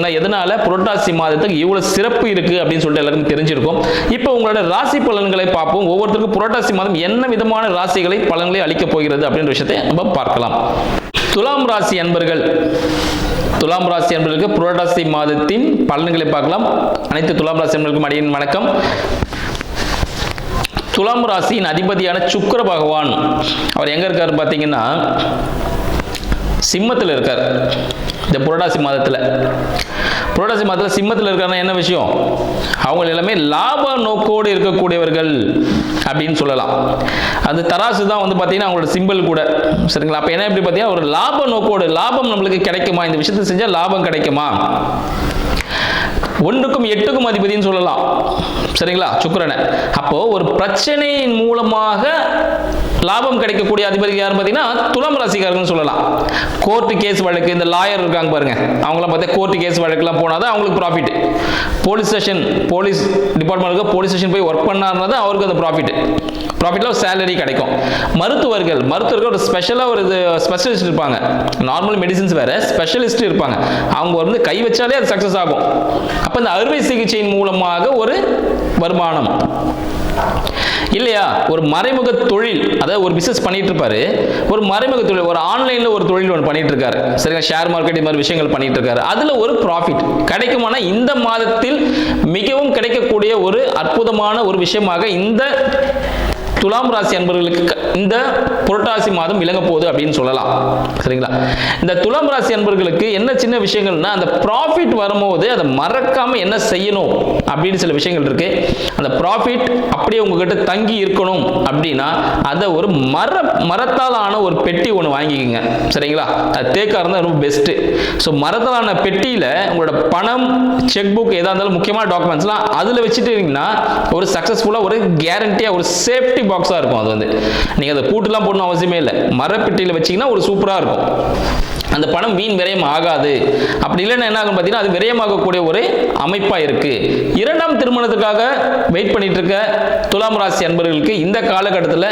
பார்த்தீங்கன்னா எதனால புரட்டாசி மாதத்துக்கு இவ்வளோ சிறப்பு இருக்கு அப்படின்னு சொல்லிட்டு எல்லாருக்கும் தெரிஞ்சிருக்கும். இப்போ உங்களோட ராசி பலன்களை பார்ப்போம். ஒவ்வொருத்தருக்கும் புரட்டாசி மாதம் என்ன விதமான ராசிகளை பலன்களை அளிக்கப் போகிறது அப்படின்ற விஷயத்தை நம்ம பார்க்கலாம். துலாம் ராசி அன்பர்கள். துலாம் ராசி அன்பர்களுக்கு புரட்டாசி மாதத்தின் பலன்களை பார்க்கலாம். அனைத்து துலாம் ராசி அன்பர்களுக்கும் அடியின் வணக்கம். துலாம் ராசியின் அதிபதியான சுக்கர பகவான் அவர் எங்க இருக்காரு பார்த்தீங்கன்னா சிம்மத்தில் இருக்கார். இந்த புரட்டாசி மாதத்தில். புரட்டாசி மாதத்தில் சிம்மத்தில் இருக்காருன்னா என்ன விஷயம்? அவங்க எல்லாமே லாப நோக்கோடு இருக்கக்கூடியவர்கள் அப்படின்னு சொல்லலாம். அது தராசு தான் வந்து பார்த்தீங்கன்னா அவங்களோட சிம்பிள் கூட. சரிங்களா? அப்போ என்ன எப்படி பார்த்தீங்கன்னா ஒரு லாப நோக்கோடு லாபம் நம்மளுக்கு கிடைக்குமா? இந்த விஷயத்தை செஞ்சால் லாபம் கிடைக்குமா? ஒன்றுக்கும் எட்டுக்கும் அதிபதினு சொல்லலாம். சரிங்களா? சுக்கரனை. அப்போ ஒரு பிரச்சனையின் மூலமாக லாபம் கிடைக்கக்கூடிய அதிபதி யார் பார்த்தீங்கன்னா துலாம் ராசிக்காரர்கள் சொல்லலாம். கோர்ட்டு கேஸ் வழக்கு இந்த லாயர் இருக்காங்க பாருங்க. அவங்களாம் பார்த்தா கோர்ட்டு கேஸ் வழக்குலாம் போனால் தான் அவங்களுக்கு ப்ராஃபிட் போலீஸ் ஸ்டேஷன் போலீஸ் டிபார்ட்மெண்ட்டுக்கு போலீஸ் ஸ்டேஷன் போய் ஒர்க் பண்ணாருன்னா தான் அவருக்கு அந்த ப்ராஃபிட் ப்ராஃபிட்டில் ஒரு சேலரி கிடைக்கும். மருத்துவர்கள் மருத்துவர்கள் ஒரு ஸ்பெஷலாக ஒரு இது ஸ்பெஷலிஸ்ட் இருப்பாங்க. நார்மல் மெடிசின்ஸ் வேறு ஸ்பெஷலிஸ்ட் இருப்பாங்க. அவங்க வந்து கை வச்சாலே அது சக்ஸஸ் ஆகும். அப்போ இந்த அறுவை சிகிச்சையின் மூலமாக ஒரு வருமானம். இல்லையா? ஒரு மறைமுக தொழில் அதாவது ஒரு பிசினஸ் பண்ணிட்டு இருப்பாரு ஒரு மறைமுக தொழில் ஒரு ஆன்லைன்ல ஒரு தொழில் ஒன்று பண்ணிட்டு இருக்காரு சரிங்களா? ஷேர் மார்க்கெட் இது மாதிரி விஷயங்கள் பண்ணிட்டு இருக்காரு அதுல ஒரு ப்ராஃபிட் கிடைக்குமானா இந்த மாதத்தில் மிகவும் கிடைக்கக்கூடிய ஒரு அற்புதமான ஒரு விஷயமாக இந்த துலாம் ராசி அன்பர்களுக்கு இந்த புரட்டாசி மாதம் விளங்க போகுது அப்படின்னு சொல்லலாம். சரிங்களா? இந்த துலாம் ராசி அன்பர்களுக்கு என்ன சின்ன விஷயங்கள்னா அந்த ப்ராஃபிட் வரும்போது அதை மறக்காம என்ன செய்யணும் அப்படின்னு சில விஷயங்கள் இருக்கு. அந்த ப்ராஃபிட் அப்படியே உங்ககிட்ட தங்கி இருக்கணும் அப்படின்னா அதை ஒரு மர மரத்தால் ஆன ஒரு பெட்டி ஒன்று வாங்கிக்கோங்க. சரிங்களா? அது தேக்கா இருந்தால் ரொம்ப பெஸ்ட்டு ஸோ மரத்தாலான பெட்டியில் உங்களோட பணம் செக் புக் எதாக இருந்தாலும் முக்கியமான டாக்குமெண்ட்ஸ்லாம் அதில் வச்சுட்டு இருந்தீங்கன்னா ஒரு சக்ஸஸ்ஃபுல்லாக ஒரு கேரண்டியாக ஒரு சேஃப்டி பாக்ஸாக இருக்கும் அது வந்து. நீங்கள் அதை பூட்டுலாம் போடணும் அவசியமே இல்லை. மரப்பெட்டியில் வச்சீங்கன்னா ஒரு சூப்பராக இருக்கும். அந்த பணம் வீண் விரயம் ஆகாது. அப்படி இல்லைன்னா என்ன ஆகும் பார்த்தீங்கன்னா அது விரயமாகக்கூடிய ஒரு அமைப்பாக இருக்கு. இரண்டாம் திருமணத்துக்காக வெயிட் பண்ணிட்டு இருக்க துலாம் ராசி அன்பர்களுக்கு இந்த காலகட்டத்தில்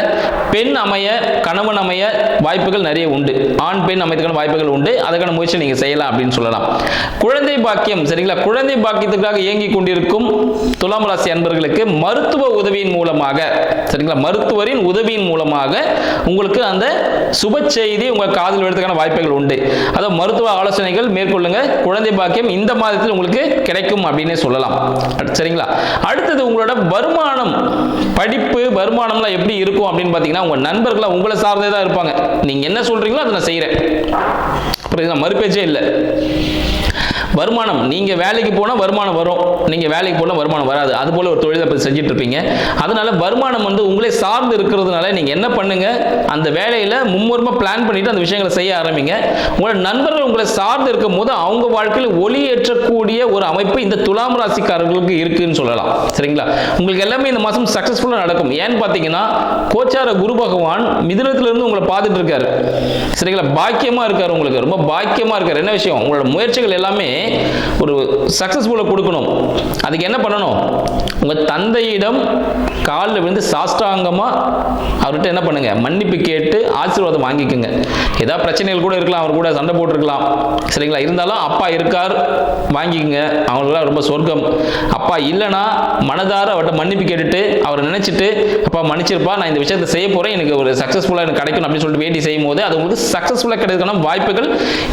பெண் அமைய கணவன் அமைய வாய்ப்புகள் நிறைய உண்டு. ஆண் பெண் அமைத்துக்கான வாய்ப்புகள் உண்டு. அதுக்கான முயற்சி நீங்கள் செய்யலாம் அப்படின்னு சொல்லலாம். குழந்தை பாக்கியம் சரிங்களா? குழந்தை பாக்கியத்துக்காக இயங்கி கொண்டிருக்கும் துலாம் ராசி அன்பர்களுக்கு மருத்துவ உதவியின் மூலமாக சரிங்களா? மருத்துவரின் உதவியின் மூலமாக உங்களுக்கு அந்த சுப செய்தி உங்கள் காதல் விழுறதுக்கான வாய்ப்புகள் உண்டு. அதாவது மருத்துவ ஆலோசனைகள் மேற்கொள்ளுங்க. குழந்தை பாக்கியம் இந்த மாதத்தில் உங்களுக்கு கிடைக்கும் அப்படின்னே சொல்லலாம். சரிங்களா? அடுத்தது உங்களோட வருமானம். படிப்பு வருமானம்லாம் எப்படி இருக்கும் அப்படின்னு பார்த்தீங்கன்னா உங்கள் நண்பர்களாக உங்களை சார்ந்தே தான் இருப்பாங்க. நீங்கள் என்ன சொல்கிறீங்களோ அதை நான் செய்கிறேன் புரியுதுங்களா மறுபேச்சே இல்லை. வருமானம் நீங்க வேலைக்கு போனா வருமானம் வரும். நீங்க வேலைக்கு போனா வருமானம் வராது. அது போல ஒரு தொழிலை இப்ப செஞ்சுட்டு இருப்பீங்க. அதனால வருமானம் வந்து உங்களே சார்ந்து இருக்கிறதுனால நீங்க என்ன பண்ணுங்க? அந்த வேலையில மும்முரமா பிளான் பண்ணிட்டு அந்த விஷயங்களை செய்ய ஆரம்பிங்க. உங்களோட நண்பர்கள் உங்களை சார்ந்து இருக்கும் போது அவங்க வாழ்க்கையில் ஒளி ஏற்றக்கூடிய ஒரு அமைப்பு இந்த துலாம் ராசிக்காரர்களுக்கு இருக்குன்னு சொல்லலாம். சரிங்களா? உங்களுக்கு எல்லாமே இந்த மாசம் சக்ஸஸ்ஃபுல்லாக நடக்கும். ஏன்னு பார்த்தீங்கன்னா கோச்சார குரு பகவான் மிதுனத்துல உங்களை பார்த்துட்டு இருக்காரு. சரிங்களா? பாக்கியமா இருக்காரு உங்களுக்கு. ரொம்ப பாக்கியமா இருக்காரு. என்ன விஷயம்? உங்களோட முயற்சிகள் எல்லாமே ஒரு சக்சஸ்ஃபுல்லாக கொடுக்கணும். அதுக்கு என்ன பண்ணணும்? உங்கள் தந்தையிடம் காலில் விழுந்து சாஷ்டாங்கமா அவர்கிட்ட என்ன பண்ணுங்க? மன்னிப்பு கேட்டு ஆசீர்வாதம் வாங்கிக்கோங்க. ஏதாவது பிரச்சனைகள் கூட இருக்கலாம் அவர் கூட சண்டை போட்டிருக்கலாம். சரிங்களா? இருந்தாலும் அப்பா இருக்கார் வாங்கிக்கோங்க. அவங்களுக்குலாம் ரொம்ப சொர்க்கம். அப்பா இல்லைன்னா மனதார அவர்கிட்ட மன்னிப்பு கேட்டுட்டு அவரை நினச்சிட்டு அப்பா மன்னிச்சிருப்பா நான் இந்த விஷயத்தை செய்ய போகிறேன் எனக்கு ஒரு சக்ஸஸ்ஃபுல்லாக எனக்கு கிடைக்கணும் அப்படின்னு சொல்லிட்டு வேண்டி செய்யும் போது அது உங்களுக்கு சக்ஸஸ்ஃபுல்லாக கிடைக்கிறதுக்கான வாய்ப்புகள்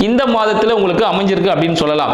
இந்த மாதத்தில் உங்களுக்கு அமைஞ்சிருக்கு அப்படின்னு சொல்லலாம்.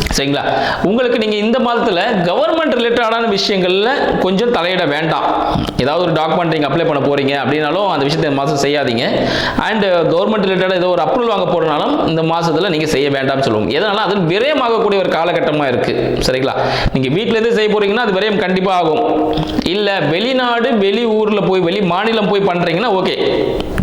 சரிங்களா? உங்களுக்கு நீங்கள் இந்த மாதத்தில் கவர்மெண்ட் ரிலேட்டடான விஷயங்களில் கொஞ்சம் தலையிட வேண்டாம். ஏதாவது ஒரு டாக்குமெண்ட் நீங்கள் அப்ளை பண்ண போகிறீங்க அப்படின்னாலும் அந்த விஷயத்தை இந்த மாதம் செய்யாதீங்க. அண்ட் கவர்மெண்ட் ரிலேட்டடாக ஏதோ ஒரு அப்ரூவல் வாங்க போகிறனாலும் இந்த மாதத்தில் நீங்கள் செய்ய வேண்டாம்னு சொல்லுவோம் எதனால? அது விரயமாகக்கூடிய ஒரு காலகட்டமாக இருக்குது சரிங்களா? நீங்கள் வீட்டிலேருந்து செய்ய போகிறீங்கன்னா அது விரயம் கண்டிப்பாக ஆகும். இல்லை வெளிநாடு வெளி ஊரில் போய் வெளி மாநிலம் போய் பண்ணுறீங்கன்னா ஓகே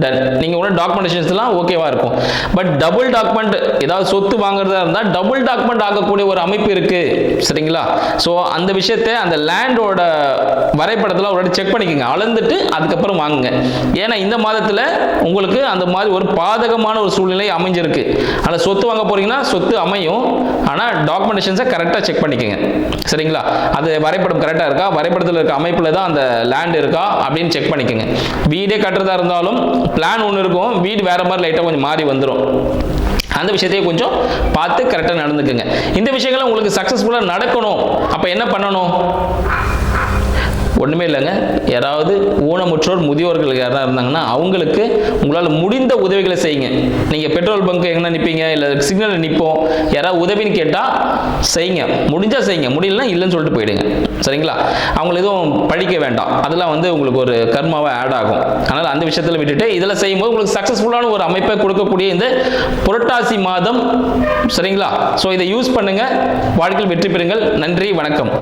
டன் நீங்கள் உடனே டாக்குமெண்டேஷன்ஸ்லாம் ஓகேவாக இருக்கும். பட் டபுள் டாக்குமெண்ட் ஏதாவது சொத்து வாங்குறதா இருந்தால் டபுள் டாக்குமெண்ட் ஆகக்கூடிய இருக்கக்கூடிய ஒரு அமைப்பு இருக்கு. சரிங்களா? ஸோ அந்த விஷயத்தை அந்த லேண்டோட வரைபடத்தில் ஒரு செக் பண்ணிக்கோங்க. அளந்துட்டு அதுக்கப்புறம் வாங்குங்க. ஏன்னா இந்த மாதத்தில் உங்களுக்கு அந்த மாதிரி ஒரு பாதகமான ஒரு சூழ்நிலை அமைஞ்சிருக்கு. அதில் சொத்து வாங்க போறீங்கன்னா சொத்து அமையும். ஆனால் டாக்குமெண்டேஷன்ஸை கரெக்டாக செக் பண்ணிக்கோங்க. சரிங்களா? அது வரைபடம் கரெக்டாக இருக்கா? வரைபடத்தில் இருக்க அமைப்பில் தான் அந்த லேண்ட் இருக்கா? அப்படின்னு செக் பண்ணிக்கோங்க. வீடே கட்டுறதா இருந்தாலும் பிளான் ஒன்று இருக்கும். வீடு வேற மாதிரி லைட்டாக கொஞ்சம் மாறி வந்துடும் அந்த விஷயத்தையும் கொஞ்சம் பார்த்து கரெக்டாக நடந்துக்குங்க. இந்த விஷயங்கள்லாம் உங்களுக்கு சக்ஸஸ்ஃபுல்லாக நடக்கணும். அப்போ என்ன பண்ணணும்? ஒன்றுமே இல்லைங்க. யாராவது ஊனமுற்றோர் முதியோர்கள் யாராவது இருந்தாங்கன்னா அவங்களுக்கு உங்களால் முடிந்த உதவிகளை செய்யுங்க. நீங்கள் பெட்ரோல் பங்க் எங்கே நிற்பீங்க இல்லை சிக்னலில் நிற்போம் யாராவது உதவின்னு கேட்டால் செய்யுங்க. முடிஞ்சால் செய்யுங்க. முடியலன்னா இல்லைன்னு சொல்லிட்டு போயிடுங்க. சரிங்களா? அவங்கள எதுவும் படிக்க வேண்டாம். அதெல்லாம் வந்து உங்களுக்கு ஒரு கர்மாவாக ஆட் ஆகும். அதனால் அந்த விஷயத்தில் விட்டுட்டு இதில் செய்யும்போது உங்களுக்கு சக்ஸஸ்ஃபுல்லான ஒரு அமைப்பை கொடுக்கக்கூடிய இந்த புரட்டாசி மாதம். சரிங்களா? ஸோ இதை யூஸ் பண்ணுங்கள் வாழ்க்கையில் வெற்றி பெறுங்கள். நன்றி வணக்கம்.